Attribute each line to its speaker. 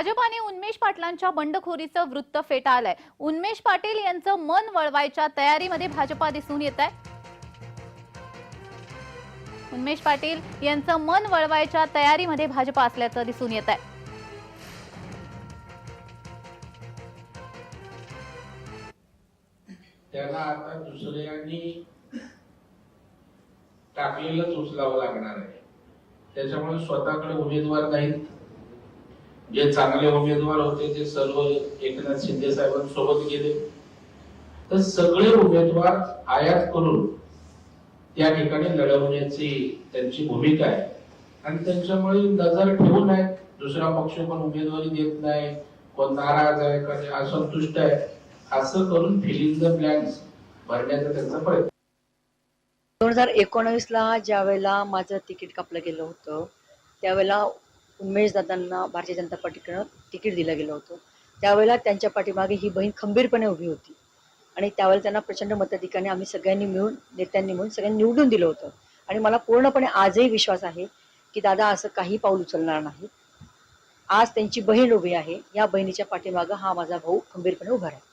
Speaker 1: भाजपाने उन्मेष पाटलांच्या बंडखोरीचं वृत्त फेटाळलंय. उन्मेष पाटील यांचं मन वळवायच्या तयारीमध्ये भाजपा दिसून येत आहे उन्मेष पाटील यांचं मन वळवायच्या तयारीमध्ये भाजपा असल्याचं दिसून येत आहे
Speaker 2: त्याला आता दुसऱ्यांनी टाकलेलंच उचलावं लागणार आहे. त्याच्यामुळे स्वतःकडे उमेदवार नाहीत. जे चांगले उमेदवार होते ते सर्व एकनाथ शिंदे साहेबांसोबत गेले. तर सगळे उमेदवार आयात करून त्या ठिकाणी लढवण्याची त्यांची भूमिका आहे. आणि त्यांच्यामुळे नजर ठेवून आहेत दुसरा पक्ष पण उमेदवारी देत नाही. कोण नाराज आहे कोणी असंतुष्ट आहे असं करून फिलिंग द ब्लँक्स भरण्याचा त्यांचा प्रयत्न.
Speaker 3: दोन हजार एकोणावीसला ज्या वेळेला माझं तिकीट कापलं गेलं होतं त्यावेळेला उन्मेष दादांना भारतीय जनता पार्टीकडनं तिकीट दिलं गेलं होतं. त्यावेळेला त्यांच्या पाठीमागे ही बहीण खंबीरपणे उभी होती. आणि त्यावेळेला त्यांना प्रचंड मताधिकाने आम्ही सगळ्यांनी मिळून नेत्यांनी मिळून सगळ्यांनी निवडून दिलं होतं. आणि मला पूर्णपणे आजही विश्वास आहे की दादा असं काही पाऊल उचलणार नाही आज त्यांची बहीण उभी आहे. या बहिणीच्या पाठीमागं हा माझा भाऊ खंबीरपणे उभा राहील.